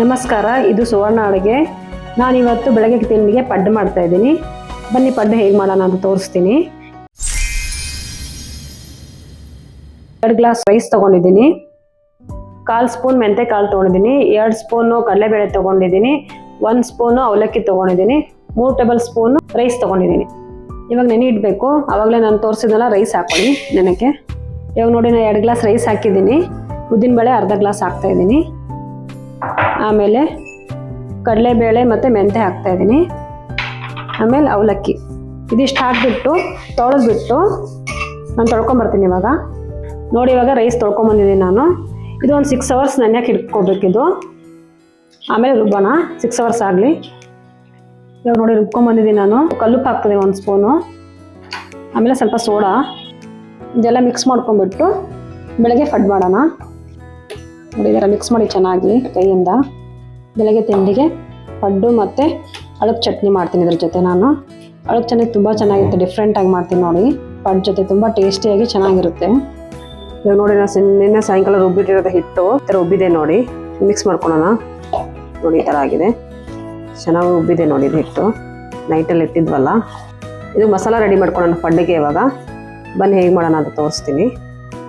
ನಮಸ್ಕಾರ, ಇದು ಸುವರ್ಣ ಅಡುಗೆ. ನಾನಿವತ್ತು ಬೆಳಗ್ಗೆ ತಿಂಡಿಗೆ ಪಡ್ಡು ಮಾಡ್ತಾ ಇದ್ದೀನಿ. ಬನ್ನಿ, ಪಡ್ಡು ಹೇಗೆ ಮಾಡೋಣ ಅಂತ ತೋರಿಸ್ತೀನಿ. ಎರಡು ಗ್ಲಾಸ್ ರೈಸ್ ತೊಗೊಂಡಿದ್ದೀನಿ. ಕಾಲು ಸ್ಪೂನ್ ಮೆಂತೆ ಕಾಳು ತೊಗೊಂಡಿದ್ದೀನಿ. ಎರಡು ಸ್ಪೂನು ಕಡಲೆಬೇಳೆ ತೊಗೊಂಡಿದ್ದೀನಿ. ಒಂದು ಸ್ಪೂನು ಅವಲಕ್ಕಿ ತೊಗೊಂಡಿದ್ದೀನಿ. ಮೂರು ಟೇಬಲ್ ಸ್ಪೂನು ರೈಸ್ ತೊಗೊಂಡಿದ್ದೀನಿ. ಇವಾಗ ನೆನೆ ಇಡಬೇಕು. ಆವಾಗಲೇ ನಾನು ತೋರಿಸಿದ್ನಲ್ಲ ರೈಸ್ ಹಾಕೊಳ್ಳಿ ನೆನಕ್ಕೆ ಇವಾಗ ನೋಡಿ ನಾನು ಎರಡು ಗ್ಲಾಸ್ ರೈಸ್ ಹಾಕಿದ್ದೀನಿ. ಉದ್ದಿನ ಬೇಳೆ ಅರ್ಧ ಗ್ಲಾಸ್ ಹಾಕ್ತಾ ಇದ್ದೀನಿ. ಆಮೇಲೆ ಕಡಲೆಬೇಳೆ ಮತ್ತು ಮೆಂತೆ ಹಾಕ್ತಾ ಇದ್ದೀನಿ. ಆಮೇಲೆ ಅವಲಕ್ಕಿ. ಇದಿಷ್ಟು ಹಾಕಿಬಿಟ್ಟು, ತೊಳೆದ್ಬಿಟ್ಟು ನಾನು ತೊಳ್ಕೊಂಬರ್ತೀನಿ ಇವಾಗ. ನೋಡಿ ಇವಾಗ ರೈಸ್ ತೊಳ್ಕೊಂಬಂದಿದ್ದೀನಿ ನಾನು. ಇದು ಒಂದು ಸಿಕ್ಸ್ ಅವರ್ಸ್ ನೆನೆಯಕ್ಕೆ ಇಟ್ಕೋಬೇಕಿದು ಆಮೇಲೆ ರುಬ್ಬೋಣ. ಸಿಕ್ಸ್ ಅವರ್ಸ್ ಆಗಲಿ. ಇವಾಗ ನೋಡಿ ರುಬ್ಕೊಂಬಂದಿದ್ದೀನಿ ನಾನು. ಕಲ್ಲುಪ್ಪು ಹಾಕ್ತೀನಿ ಒಂದು ಸ್ಪೂನು ಆಮೇಲೆ ಸ್ವಲ್ಪ ಸೋಡಾ. ಇದೆಲ್ಲ ಮಿಕ್ಸ್ ಮಾಡ್ಕೊಂಬಿಟ್ಟು ಬೆಳಗ್ಗೆ ಫಡ್ ಮಾಡೋಣ. ನೋಡಿ ಇದೆಲ್ಲ ಮಿಕ್ಸ್ ಮಾಡಿ ಚೆನ್ನಾಗಿ ಕೈಯಿಂದ. ಬೆಳಗ್ಗೆ ತಿಂಡಿಗೆ ಪಡ್ಡು ಮತ್ತು ಅಳಕ್ ಚಟ್ನಿ ಮಾಡ್ತೀನಿ ಇದ್ರ ಜೊತೆ ನಾನು. ಅಳಕ್ ಚಟ್ನಿ ತುಂಬ ಚೆನ್ನಾಗಿರುತ್ತೆ ಡಿಫ್ರೆಂಟಾಗಿ ಮಾಡ್ತೀನಿ ನೋಡಿ. ಪಡ್ ಜೊತೆ ತುಂಬ ಟೇಸ್ಟಿಯಾಗಿ ಚೆನ್ನಾಗಿರುತ್ತೆ. ಇವಾಗ ನೋಡಿ ನಾನು ನಿನ್ನೆ ಸಾಯಂಕಾಲ ರುಬ್ಬಿಟ್ಟಿರೋದು ಹಿಟ್ಟು ಥರ ಉಬ್ಬಿದೆ ನೋಡಿ. ಮಿಕ್ಸ್ ಮಾಡ್ಕೊಳೋಣ. ನೋಡಿ ಈ ಥರ ಆಗಿದೆ. ಚೆನ್ನಾಗಿ ಉಬ್ಬಿದೆ ನೋಡಿ ಇದು ಹಿಟ್ಟು. ನೈಟಲ್ಲಿ ಇಟ್ಟಿದ್ವಲ್ಲ. ಇದು ಮಸಾಲ ರೆಡಿ ಮಾಡ್ಕೊಳ್ಳೋಣ ಪಡ್ಡಿಗೆ ಇವಾಗ. ಬನ್ನಿ ಹೇಗೆ ಮಾಡೋಣ ಅಂತ ತೋರಿಸ್ತೀನಿ.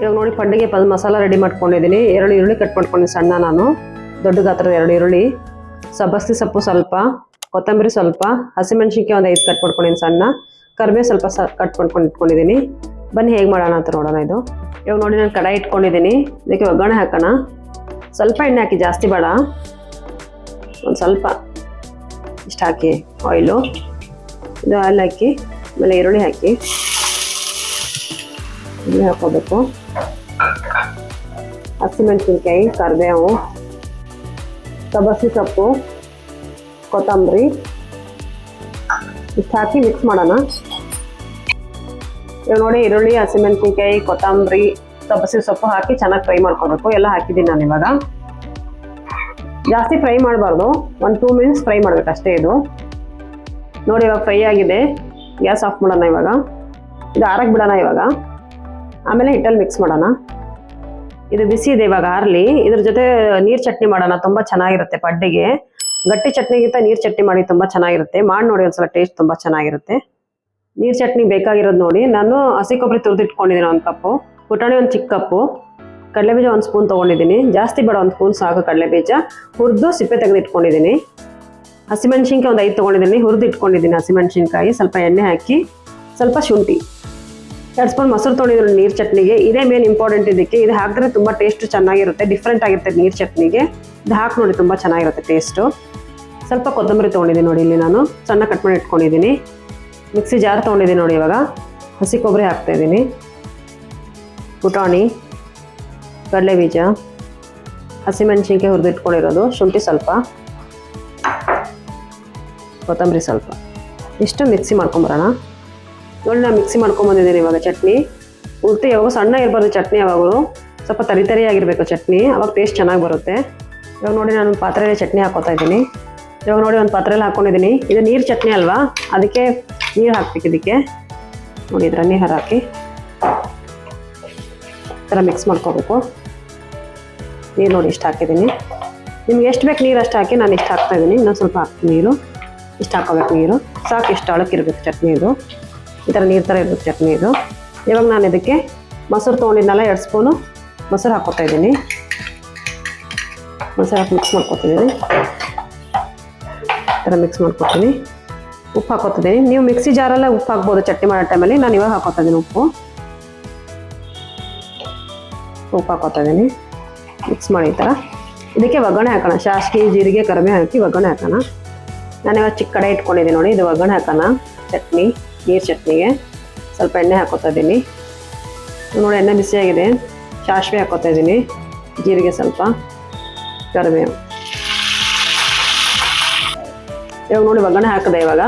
ಇವಾಗ ನೋಡಿ ಪಡ್ಡಿಗೆ ಪದ ಮಸಾಲ ರೆಡಿ ಮಾಡ್ಕೊಂಡಿದ್ದೀನಿ. ಎರಡು ಈರುಳ್ಳಿ ಕಟ್ ಮಾಡ್ಕೊಂಡಿದ್ದೀನಿ ಸಣ್ಣ ನಾನು. ದೊಡ್ಡ ಗಾತ್ರದ ಎರಡು ಈರುಳ್ಳಿ, ಸಬ್ಬಸ್ತಿ ಸೊಪ್ಪು ಸ್ವಲ್ಪ, ಕೊತ್ತಂಬರಿ ಸ್ವಲ್ಪ, ಹಸಿಮೆಣ್ಸಿನ್ಕಾಯಿ ಒಂದು ಐದು ಕಟ್ ಮಾಡ್ಕೊಂಡಿದ್ದೀನಿ ಸಣ್ಣ ಕರಿಬೇವು ಸ್ವಲ್ಪ ಸ, ಕಟ್ ಮಾಡ್ಕೊಂಡು ಇಟ್ಕೊಂಡಿದ್ದೀನಿ ಬನ್ನಿ ಹೇಗೆ ಮಾಡೋಣ ಅಂತ ನೋಡೋಣ ಇದು. ಇವಾಗ ನೋಡಿ ನಾನು ಕಡಾಯಿ ಇಟ್ಕೊಂಡಿದ್ದೀನಿ ಇದಕ್ಕೆ ಒಗ್ಗರಣೆ ಹಾಕೋಣ. ಸ್ವಲ್ಪ ಎಣ್ಣೆ ಹಾಕಿ, ಜಾಸ್ತಿ ಬೇಡ. ಒಂದು ಸ್ವಲ್ಪ ಇಷ್ಟು ಹಾಕಿ ಆಯಿಲು ಇದು ಆಯಿಲ್ ಹಾಕಿ, ಆಮೇಲೆ ಈರುಳ್ಳಿ ಹಾಕಿ. ಈರುಳ್ಳಿ ಹಾಕೋಬೇಕು. ಹಸಿಮೆಣಸಿನ್ಕಾಯಿ ಕರಿಬೇವು ಸಬ್ಬಸಿ ಸೊಪ್ಪು ಕೊತ್ತಂಬರಿ. ಇಷ್ಟು ಹಾಕಿ ಮಿಕ್ಸ್ ಮಾಡೋಣ. ಇವಾಗ ನೋಡಿ ಈರುಳ್ಳಿ, ಹಸಿಮೆಣಸಿನ್ಕಾಯಿ, ಕೊತ್ತಂಬರಿ ಸಬ್ಬಸಿ ಸೊಪ್ಪು ಹಾಕಿ ಚೆನ್ನಾಗಿ ಫ್ರೈ ಮಾಡ್ಕೊಬೇಕು. ಎಲ್ಲ ಹಾಕಿದ್ದೀನಿ ನಾನು ಇವಾಗ. ಜಾಸ್ತಿ ಫ್ರೈ ಮಾಡಬಾರ್ದು. ಒಂದು ಟೂ ಮಿನಿಟ್ಸ್ ಫ್ರೈ ಮಾಡ್ಬೇಕು ಅಷ್ಟೇ ಇದು. ನೋಡಿ ಇವಾಗ ಫ್ರೈ ಆಗಿದೆ. ಗ್ಯಾಸ್ ಆಫ್ ಮಾಡೋಣ ಇವಾಗ. ಇದು ಆರಕ್ಕೆ ಬಿಡೋಣ ಇವಾಗ. ಆಮೇಲೆ ಹಿಟ್ಟಲ್ಲಿ ಮಿಕ್ಸ್ ಮಾಡೋಣ. ಇದು ಬಿಸಿ ಇದೆ, ಇವಾಗ ಆರ್ಲಿ. ಇದ್ರ ಜೊತೆ ನೀರ್ ಚಟ್ನಿ ಮಾಡೋಣ, ತುಂಬಾ ಚೆನ್ನಾಗಿರುತ್ತೆ ಪಡ್ಡಿಗೆ. ಗಟ್ಟಿ ಚಟ್ನಿಗಿಂತ ನೀರ್ ಚಟ್ನಿ ಮಾಡಿ ತುಂಬಾ ಚೆನ್ನಾಗಿರುತ್ತೆ. ಮಾಡಿ ನೋಡಿ ಒಂದ್ಸಲ, ಟೇಸ್ಟ್ ತುಂಬಾ ಚೆನ್ನಾಗಿರುತ್ತೆ. ನೀರ್ ಚಟ್ನಿ ಬೇಕಾಗಿರೋದು ನೋಡಿ. ನಾನು ಹಸಿ ಕೊಬ್ಬರಿ ತುರಿದಿಟ್ಕೊಂಡಿದ್ದೀನಿ ಒಂದು ಕಪ್ಪು. ಪುಟಾಣಿ ಒಂದು ಚಿಕ್ಕ ಕಪ್ಪು. ಕಡಲೆಬೀಜ ಒಂದು ಸ್ಪೂನ್ ತೊಗೊಂಡಿದ್ದೀನಿ. ಜಾಸ್ತಿ ಬೇಡ, ಒಂದು ಸ್ಪೂನ್ ಸಾಕು ಕಡಲೆಬೀಜ. ಹುರಿದು ಸಿಪ್ಪೆ ತೆಗೆದಿಟ್ಕೊಂಡಿದ್ದೀನಿ. ಹಸಿಮೆಣಸಿನ್ಕಾಯಿ ಒಂದು ಐದು ತೊಗೊಂಡಿದ್ದೀನಿ. ಹುರಿದು ಇಟ್ಕೊಂಡಿದ್ದೀನಿ ಹಸಿಮೆಣ್ಸಿನ್ಕಾಯಿ. ಸ್ವಲ್ಪ ಎಣ್ಣೆ ಹಾಕಿ, ಸ್ವಲ್ಪ ಶುಂಠಿ. ಎರಡು ಸ್ಪೂನ್ ಮೊಸರು ತೊಗೊಂಡಿದ್ರು ನೀರು ಚಟ್ನಿಗೆ. ಇದೇ ಮೇನ್ ಇಂಪಾರ್ಟೆಂಟ್ ಇದಕ್ಕೆ. ಇದು ಹಾಕಿದ್ರೆ ತುಂಬ ಟೇಸ್ಟ್ ಚೆನ್ನಾಗಿರುತ್ತೆ. ಡಿಫ್ರೆಂಟ್ ಆಗಿರುತ್ತೆ ನೀರು ಚಟ್ನಿಗೆ. ಇದು ಹಾಕಿ ನೋಡಿ, ತುಂಬ ಚೆನ್ನಾಗಿರುತ್ತೆ ಟೇಸ್ಟು ಸ್ವಲ್ಪ ಕೊತ್ತಂಬರಿ ತೊಗೊಂಡಿದ್ದೀನಿ ನೋಡಿ ಇಲ್ಲಿ ನಾನು. ಸಣ್ಣ ಕಟ್ ಮಾಡಿ ಇಟ್ಕೊಂಡಿದ್ದೀನಿ. ಮಿಕ್ಸಿ ಜಾರ್ ತೊಗೊಂಡಿದ್ದೀನಿ ನೋಡಿ ಇವಾಗ. ಹಸಿ ಕೊಬ್ಬರಿ ಹಾಕ್ತಾಯಿದ್ದೀನಿ ಪುಟಾಣಿ ಕಡಲೆ ಬೀಜ ಹಸಿಮೆಣ್ಸಿನ್ಕಾಯಿ ಹುರಿದು ಇಟ್ಕೊಂಡಿರೋದು. ಶುಂಠಿ ಸ್ವಲ್ಪ. ಕೊತ್ತಂಬರಿ ಸ್ವಲ್ಪ. ಇಷ್ಟು ಮಿಕ್ಸಿ ಮಾಡ್ಕೊಂಬರೋಣ ನೋಡಿ ನಾನು ಮಿಕ್ಸಿ ಮಾಡ್ಕೊಂಬಂದಿದ್ದೀನಿ ಇವಾಗ ಚಟ್ನಿ. ಉಳ್ತಿ ಯಾವಾಗ ಸಣ್ಣ ಇರಬಾರ್ದು ಚಟ್ನಿ ಯಾವಾಗಲೂ. ಸ್ವಲ್ಪ ತರಿ ತರಿಯಾಗಿರಬೇಕು ಚಟ್ನಿ. ಅವಾಗ ಟೇಸ್ಟ್ ಚೆನ್ನಾಗಿ ಬರುತ್ತೆ. ಇವಾಗ ನೋಡಿ ನಾನು ಪಾತ್ರೆಯಲ್ಲಿ ಚಟ್ನಿ ಹಾಕೋತಾ ಇದ್ದೀನಿ. ಇವಾಗ ನೋಡಿ ಒಂದು ಪಾತ್ರೆಯಲ್ಲಿ ಹಾಕ್ಕೊಂಡಿದ್ದೀನಿ ಇದು ನೀರು ಚಟ್ನಿ ಅಲ್ವಾ? ಅದಕ್ಕೆ ನೀರು ಹಾಕ್ಬೇಕು ಇದಕ್ಕೆ. ನೋಡಿ ಇದರ ನೀರು ಹಾಕಿ. ಥರ ಮಿಕ್ಸ್ ಮಾಡ್ಕೋಬೇಕು. ನೀರು ನೋಡಿ ಇಷ್ಟು ಹಾಕಿದ್ದೀನಿ. ನಿಮ್ಗೆ ಎಷ್ಟು ಬೇಕು ನೀರು ಅಷ್ಟು ಹಾಕಿ ನಾನು ಇಷ್ಟು ಹಾಕ್ತಾ ಇದ್ದೀನಿ. ಇನ್ನೊಂದು ಸ್ವಲ್ಪ ನೀರು. ಇಷ್ಟು ಹಾಕೋಬೇಕು ನೀರು. ಸಾಕು ಇಷ್ಟು ಅಳಕ್ಕಿರ್ಬೇಕು ಚಟ್ನಿ ಇದು. ಈ ಥರ ನೀರು ಥರ ಇರುತ್ತೆ ಚಟ್ನಿ ಇದು. ಇವಾಗ ನಾನು ಇದಕ್ಕೆ ಮೊಸರು ತೊಗೊಂಡಿದ್ನಲ್ಲ, ಎರಡು ಸ್ಪೂನು ಮೊಸರು ಹಾಕ್ಕೊತಾ ಇದ್ದೀನಿ. ಮೊಸರು ಹಾಕಿ ಮಿಕ್ಸ್ ಮಾಡ್ಕೊತಿದ್ದೀನಿ. ಈ ಥರ ಮಿಕ್ಸ್ ಮಾಡ್ಕೊತೀನಿ. ಉಪ್ಪು ಹಾಕೋತಿದ್ದೀನಿ. ನೀವು ಮಿಕ್ಸಿ ಜಾರಲ್ಲೇ ಉಪ್ಪು ಹಾಕ್ಬೋದು ಚಟ್ನಿ ಮಾಡೋ ಟೈಮಲ್ಲಿ. ನಾನು ಇವಾಗ ಹಾಕೋತಾ ಉಪ್ಪು. ಉಪ್ಪು ಹಾಕೋತಾ ಇದ್ದೀನಿ. ಮಿಕ್ಸ್ ಮಾಡಿ ಈ ಥರ. ಇದಕ್ಕೆ ಒಗ್ಗರಣೆ ಹಾಕೋಣ. ಶಾಸ್ಕಿ ಜೀರಿಗೆ ಕರಿಮೆ ಹಾಕಿ ಒಗ್ಗರಣೆ ಹಾಕೋಣ. ನಾನು ಇವಾಗ ಚಿಕ್ಕ ಕಡೆ ಇಟ್ಕೊಂಡಿದ್ದೀನಿ ನೋಡಿ, ಇದು ಒಗ್ಗರಣೆ ಹಾಕೋಣ. ಚಟ್ನಿ. ನೀರು ಚಟ್ನಿಗೆ. ಸ್ವಲ್ಪ ಎಣ್ಣೆ ಹಾಕೋತಾ ಇದ್ದೀನಿ ನೋಡಿ, ಎಣ್ಣೆ ಬಿಸಿಯಾಗಿದೆ. ಸಾಸಿವೆ ಹಾಕೋತಾ ಇದ್ದೀನಿ ಜೀರಿಗೆ ಸ್ವಲ್ಪ, ಕರಿಬೇವು. ಇವಾಗ ನೋಡಿ, ಒಗ್ಗರಣೆ ಹಾಕಿದೆ ಇವಾಗ.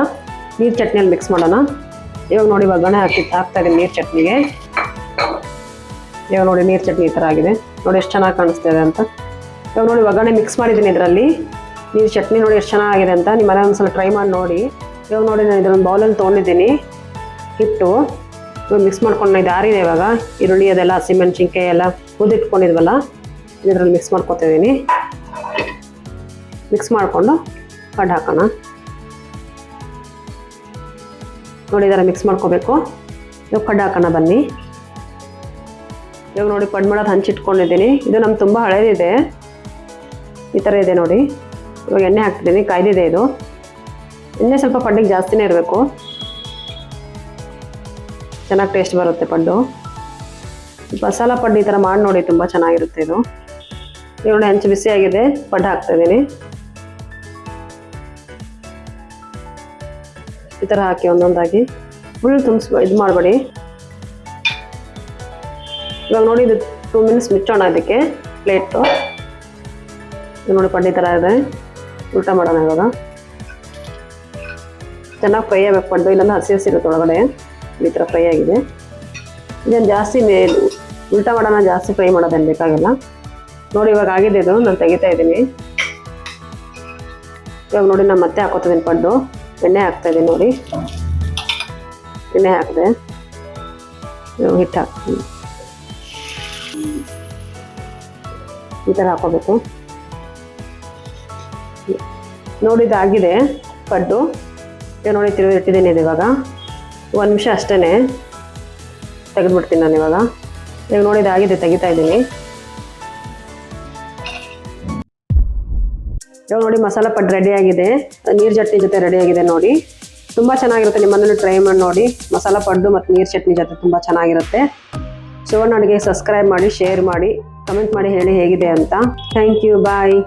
ನೀರು ಚಟ್ನಿಯಲ್ಲಿ ಮಿಕ್ಸ್ ಮಾಡೋಣ. ಇವಾಗ ನೋಡಿ, ಒಗ್ಗರಣೆ ಹಾಕಿ, ಹಾಕ್ತಾ ಇದ್ದೀನಿ ನೀರು ಚಟ್ನಿಗೆ. ಇವಾಗ ನೋಡಿ, ನೀರು ಚಟ್ನಿ ಈ ಥರ ಆಗಿದೆ. ನೋಡಿ, ಎಷ್ಟು ಚೆನ್ನಾಗಿ ಕಾಣಿಸ್ತಾ ಇದೆ ಅಂತ. ಇವಾಗ ನೋಡಿ, ಒಗ್ಗರಣೆ ಮಿಕ್ಸ್ ಮಾಡಿದ್ದೀನಿ ಇದರಲ್ಲಿ. ನೀರು ಚಟ್ನಿ ನೋಡಿ, ಎಷ್ಟು ಚೆನ್ನಾಗಿದೆ ಅಂತ. ನಿಮ್ಮ ಮನೆ ಒಂದ್ಸಲ ಟ್ರೈ ಮಾಡಿ ನೋಡಿ. ಇವಾಗ ನೋಡಿ ನಾನು ಇದೊಂದು ಬೌಲಲ್ಲಿ ತೊಗೊಂಡಿದ್ದೀನಿ. ಹಿಟ್ಟು. ಇವಾಗ ಮಿಕ್ಸ್ ಮಾಡ್ಕೊಂಡು ಇದು ಆರಿದೆ ಇವಾಗ? ಈರುಳ್ಳಿ ಅದೆಲ್ಲ ಹಸಿಮೆಣ್ಸಿನ್ಕಾಯಿ ಎಲ್ಲ ಕುದಿಟ್ಕೊಂಡಿದ್ವಲ್ಲ ಇದರಲ್ಲಿ ಮಿಕ್ಸ್ ಮಾಡ್ಕೊತಿದ್ದೀನಿ ಮಿಕ್ಸ್ ಮಾಡಿಕೊಂಡು ಕಡ್ಡು ಹಾಕೋಣ. ನೋಡಿ ಇದರ ಮಿಕ್ಸ್ ಮಾಡ್ಕೋಬೇಕು. ಇವಾಗ ಕಡ್ಡು ಹಾಕೋಣ ಬನ್ನಿ. ಇವಾಗ ನೋಡಿ ಕಡ್ಡು ಮಾಡೋದು ಹಂಚಿಟ್ಕೊಂಡಿದ್ದೀನಿ ಇದು ನಮ್ಗೆ ತುಂಬ ಹಳೇದಿದೆ. ಈ ಥರ ಇದೆ ನೋಡಿ. ಇವಾಗ ಎಣ್ಣೆ ಹಾಕ್ತಿದ್ದೀನಿ, ಕಾಯ್ದಿದೆ ಇದು. ಎಣ್ಣೆ ಸ್ವಲ್ಪ ಪಡ್ಡಿಗೆ ಜಾಸ್ತಿನೇ ಇರಬೇಕು. ಚೆನ್ನಾಗಿ ಟೇಸ್ಟ್ ಬರುತ್ತೆ ಪಡ್ಡು. ಮಸಾಲ ಪಡ್ಡು ಈ ಥರ ಮಾಡಿ ನೋಡಿ, ತುಂಬ ಚೆನ್ನಾಗಿರುತ್ತೆ ಇದು. ನೋಡಿ ಹಂಚು ಬಿಸಿಯಾಗಿದೆ, ಪಡ್ಡು ಹಾಕ್ತಾಯಿದ್ದೀನಿ ಈ ಥರ ಹಾಕಿ ಒಂದೊಂದಾಗಿ. ಫುಲ್ ತುಂಬಿಸ್, ಇದು ಮಾಡಬೇಡಿ. ಇವಾಗ ನೋಡಿ, ಇದು ಟೂ ಮಿನಿಟ್ಸ್ ಮುಚ್ಚೋಣ ಅದಕ್ಕೆ ಪ್ಲೇಟು ಇದು ನೋಡಿ, ಪಡ್ಡಿ ಥರ ಇದೆ. ಊಟ ಮಾಡೋಣ ಇವಾಗ. ಚೆನ್ನಾಗಿ ಫ್ರೈ ಆಗಬೇಕು. ಪಡ್ಡು ಇಲ್ಲಾಂದ್ರೆ ಹಸಿ ಹಸಿರುತ್ತೆ ಒಳಗಡೆ. ಈ ಥರ ಫ್ರೈ ಆಗಿದೆ. ಇದೇನು ಜಾಸ್ತಿ ಮೇ ಉಲ್ಟಾ ಮಾಡೋಣ, ಜಾಸ್ತಿ ಫ್ರೈ ಮಾಡೋದೇನು ಬೇಕಾಗಿಲ್ಲ. ನೋಡಿ, ಇವಾಗ ಆಗಿದೆ ಇದು. ನಾನು ತೆಗಿತಾ ಇದ್ದೀನಿ. ಇವಾಗ ನೋಡಿ, ನಾನು ಮತ್ತೆ ಹಾಕೋತಿದ್ದೀನಿ ಪಡ್ಡು. ಎಣ್ಣೆ ಹಾಕ್ತಾ ಇದ್ದೀನಿ ನೋಡಿ. ಎಣ್ಣೆ ಹಾಕಿದೆ. ಇವಾಗ ಹಿಟ್ಟು ಹಾಕ್ತೀನಿ. ಈ ಥರ ಹಾಕೋಬೇಕು. ನೋಡಿದಾಗಿದೆ ಪಡ್ಡು. ನೋಡಿ ತಿರುಗಿ ಇಟ್ಟಿದ್ದೀನಿ ಇದು ಇವಾಗ. ಒಂದು ನಿಮಿಷ ಅಷ್ಟೇ ತೆಗೆದ್ಬಿಡ್ತೀನಿ ನಾನು ಇವಾಗ. ಇವಾಗ ನೋಡಿ ಇದಾಗಿದೆ ತೆಗಿತಾ ಇದ್ದೀನಿ. ಇವಾಗ ನೋಡಿ ಮಸಾಲ ಪಡ್ ರೆಡಿ ಆಗಿದೆ. ನೀರು ಚಟ್ನಿ ಜೊತೆ ರೆಡಿ ಆಗಿದೆ ನೋಡಿ. ತುಂಬ ಚೆನ್ನಾಗಿರುತ್ತೆ ನಿಮ್ಮನ್ನು ಟ್ರೈ ಮಾಡಿ ನೋಡಿ. ಮಸಾಲ ಪಡ್ದು ಮತ್ತು ನೀರು ಚಟ್ನಿ ಜೊತೆ ತುಂಬ ಚೆನ್ನಾಗಿರುತ್ತೆ. ಸುವರ್ಣ ಅಡುಗೆ ಸಬ್ಸ್ಕ್ರೈಬ್ ಮಾಡಿ ಶೇರ್ ಮಾಡಿ ಕಮೆಂಟ್ ಮಾಡಿ ಹೇಳಿ ಹೇಗಿದೆ ಅಂತ. Thank you bye